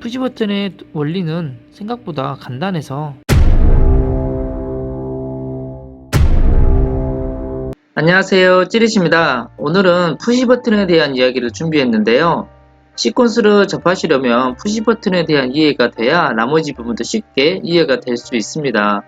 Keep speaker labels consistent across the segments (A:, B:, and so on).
A: 푸시 버튼의 원리는 생각보다 간단해서.
B: 안녕하세요. 찌릿입니다. 오늘은 푸시 버튼에 대한 이야기를 준비했는데요. 시퀀스를 접하시려면 푸시 버튼에 대한 이해가 돼야 나머지 부분도 쉽게 이해가 될 수 있습니다.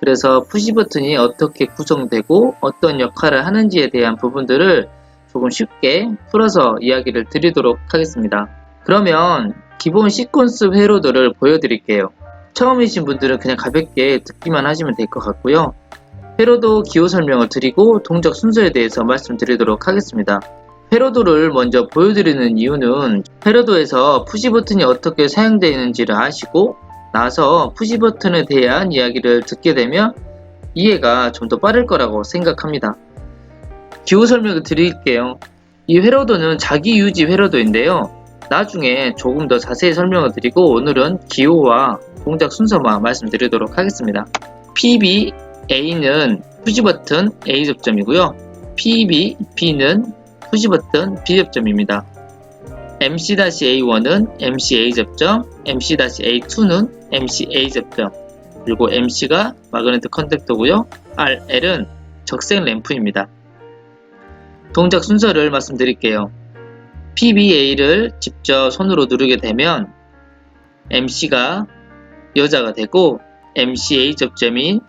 B: 그래서 푸시 버튼이 어떻게 구성되고 어떤 역할을 하는지에 대한 부분들을 조금 쉽게 풀어서 이야기를 드리도록 하겠습니다. 그러면 기본 시퀀스 회로들을 보여드릴게요 처음이신 분들은 그냥 가볍게 듣기만 하시면 될 것 같고요 회로도 기호 설명을 드리고 동작 순서에 대해서 말씀드리도록 하겠습니다. 회로도를 먼저 보여드리는 이유는 회로도에서 푸시 버튼이 어떻게 사용되는지를 아시고 나서 푸시 버튼에 대한 이야기를 듣게 되면 이해가 좀 더 빠를 거라고 생각합니다. 기호 설명을 드릴게요. 이 회로도는 자기 유지 회로도인데요. 나중에 조금 더 자세히 설명을 드리고 오늘은 기호와 동작 순서만 말씀드리도록 하겠습니다. PB A는 푸시 버튼 A 접점이고요. PB, B는 푸시 버튼 B 접점입니다. MC-A1은 MC A 접점, MC-A2는 MC A 접점, 그리고 MC가 마그네틱 컨택터고요. RL은 적색 램프입니다. 동작 순서를 말씀드릴게요. PBA를 직접 손으로 누르게 되면 MC가 여자가 되고 MCA 접점인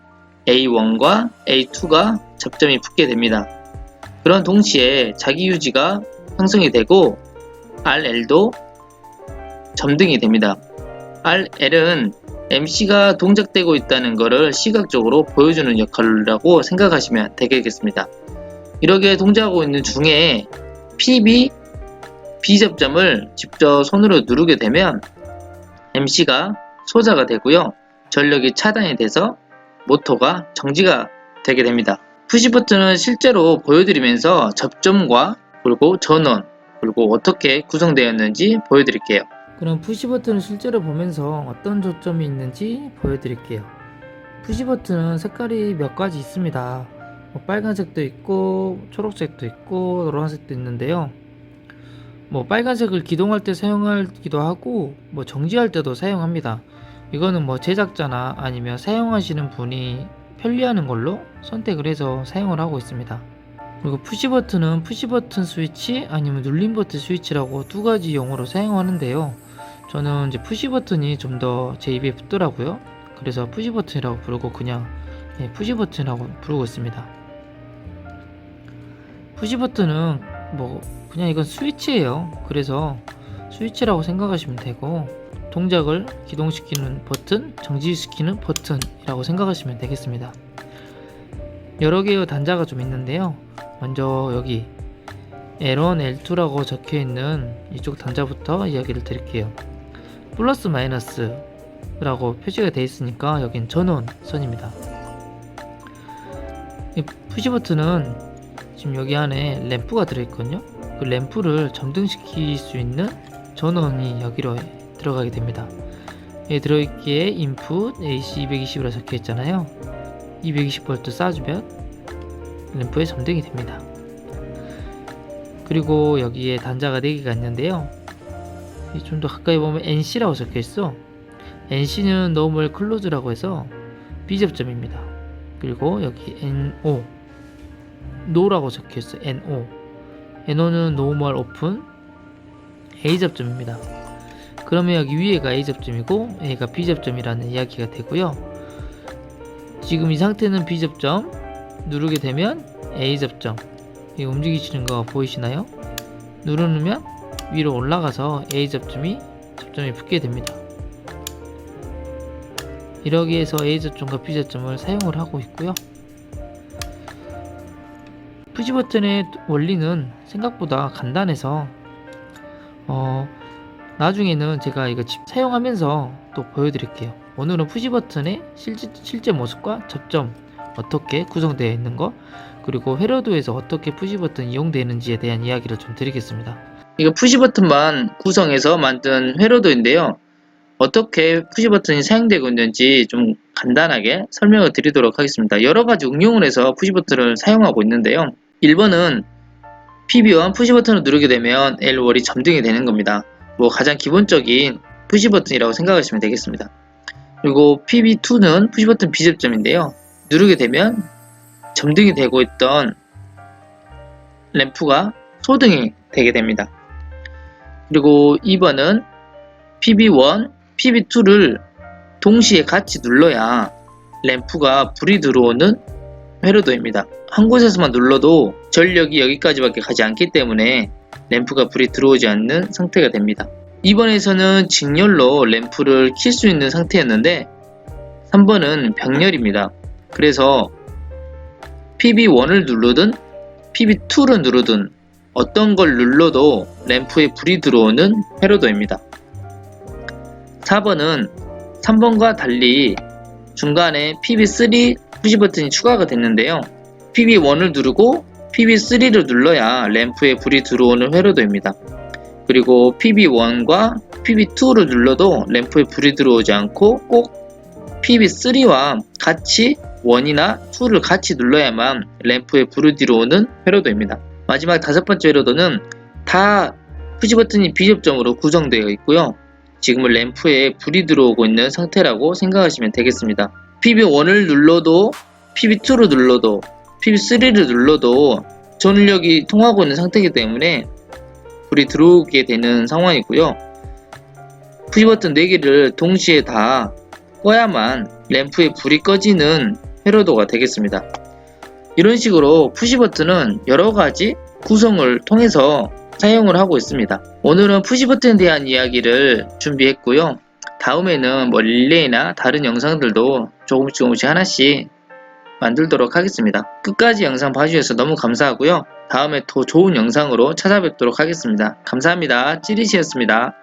B: A1과 A2가 접점이 붙게 됩니다. 그런 동시에 자기 유지가 형성이 되고 RL도 점등이 됩니다. RL은 MC가 동작되고 있다는 것을 시각적으로 보여주는 역할이라고 생각하시면 되겠습니다. 이렇게 동작하고 있는 중에 PB, B 접점을 직접 손으로 누르게 되면 MC가 소자가 되고요. 전력이 차단이 돼서 모터가 정지가 되게 됩니다. 푸시 버튼은 실제로 보여드리면서 접점과 그리고 전원 그리고 어떻게 구성되었는지 보여드릴게요.
A: 그럼 푸시 버튼을 실제로 보면서 어떤 조점이 있는지 보여드릴게요. 푸시 버튼은 색깔이 몇 가지 있습니다. 뭐 빨간색도 있고 초록색도 있고 노란색도 있는데요. 뭐 빨간색을 기동할 때 사용하기도 하고 뭐 정지할 때도 사용합니다. 이거는 뭐 제작자나 아니면 사용하시는 분이 편리하는 걸로 선택을 해서 사용을 하고 있습니다. 그리고 푸시 버튼은 푸시 버튼 스위치 아니면 눌림 버튼 스위치라고 두 가지 용어로 사용하는데요. 저는 이제 푸시 버튼이 좀 더 제 입에 붙더라고요. 그래서 푸시 버튼이라고 부르고 그냥 예, 푸시 버튼이라고 부르고 있습니다. 푸시 버튼은 뭐 그냥 이건 스위치예요. 그래서 스위치라고 생각하시면 되고 동작을 기동시키는 버튼, 정지시키는 버튼이라고 생각하시면 되겠습니다. 여러 개의 단자가 좀 있는데요. 먼저 여기 L1, L2라고 적혀 있는 이쪽 단자부터 이야기를 드릴게요. 플러스 마이너스라고 표시가 되어 있으니까 여긴 전원 선입니다. 이 푸시 버튼은 지금 여기 안에 램프가 들어있거든요. 그 램프를 점등시킬 수 있는 전원이 여기로 들어가게 됩니다. 여기 들어있기에 인풋 AC 220이라 적혀 있잖아요. 220V 쏴주면 램프에 점등이 됩니다. 그리고 여기에 단자가 4개가 있는데요. 좀 더 가까이 보면 NC라고 적혀 있어. NC는 Normal Close라고 해서 B접점입니다. 그리고 여기 NO NO라고 적혀 있어. NO NO는 Normal Open A접점입니다. 그러면 여기 위에가 A접점이고 A가 B접점이라는 이야기가 되고요. 지금 이 상태는 B접점 누르게 되면 A접점 이 움직이시는 거 보이시나요? 누르면 위로 올라가서 A접점이 접점이 붙게 됩니다. 이러기 해서 A접점과 B접점을 사용을 하고 있고요. 푸시 버튼의 원리는 생각보다 간단해서 어, 나중에는 제가 이거 집 사용하면서 또 보여드릴게요. 오늘은 푸시 버튼의 실제, 실제 모습과 접점 어떻게 구성되어 있는 거 그리고 회로도에서 어떻게 푸시 버튼 이용되는지에 대한 이야기를 좀 드리겠습니다.
B: 이거 푸시 버튼만 구성해서 만든 회로도인데요. 어떻게 푸시 버튼이 사용되고 있는지 좀 간단하게 설명을 드리도록 하겠습니다. 여러 가지 응용을 해서 푸시 버튼을 사용하고 있는데요. 1번은 PB와 푸시 버튼을 누르게 되면 L월이 점등이 되는 겁니다. 뭐 가장 기본적인 푸시 버튼이라고 생각하시면 되겠습니다. 그리고 PB2는 푸시 버튼 비접점인데요. 누르게 되면 점등이 되고 있던 램프가 소등이 되게 됩니다. 그리고 2번은 PB1, PB2를 동시에 같이 눌러야 램프가 불이 들어오는 회로도입니다. 한 곳에서만 눌러도 전력이 여기까지밖에 가지 않기 때문에 램프가 불이 들어오지 않는 상태가 됩니다. 이번에서는 직렬로 램프를 킬 수 있는 상태였는데 3번은 병렬입니다. 그래서 PB1을 누르든 PB2를 누르든 어떤 걸 눌러도 램프에 불이 들어오는 회로도입니다. 4번은 3번과 달리 중간에 PB3 푸시 버튼이 추가가 됐는데요. PB1을 누르고 PB3를 눌러야 램프에 불이 들어오는 회로도입니다. 그리고 PB1과 PB2를 눌러도 램프에 불이 들어오지 않고 꼭 PB3와 같이 1이나 2를 같이 눌러야만 램프에 불이 들어오는 회로도입니다. 마지막 다섯 번째 회로도는 다 푸시 버튼이 비접점으로 구성되어 있고요. 지금은 램프에 불이 들어오고 있는 상태라고 생각하시면 되겠습니다. PB1을 눌러도 PB2를 눌러도 PB3를 눌러도 전력이 통하고 있는 상태이기 때문에 불이 들어오게 되는 상황이고요. 푸시 버튼 4개를 동시에 다 꺼야만 램프에 불이 꺼지는 회로도가 되겠습니다. 이런 식으로 푸시 버튼은 여러 가지 구성을 통해서 사용을 하고 있습니다. 오늘은 푸시 버튼에 대한 이야기를 준비했고요. 다음에는 뭐 릴레이나 다른 영상들도 조금씩 조금씩 하나씩 만들도록 하겠습니다. 끝까지 영상 봐주셔서 너무 감사하고요. 다음에 더 좋은 영상으로 찾아뵙도록 하겠습니다. 감사합니다. 찌릿이었습니다.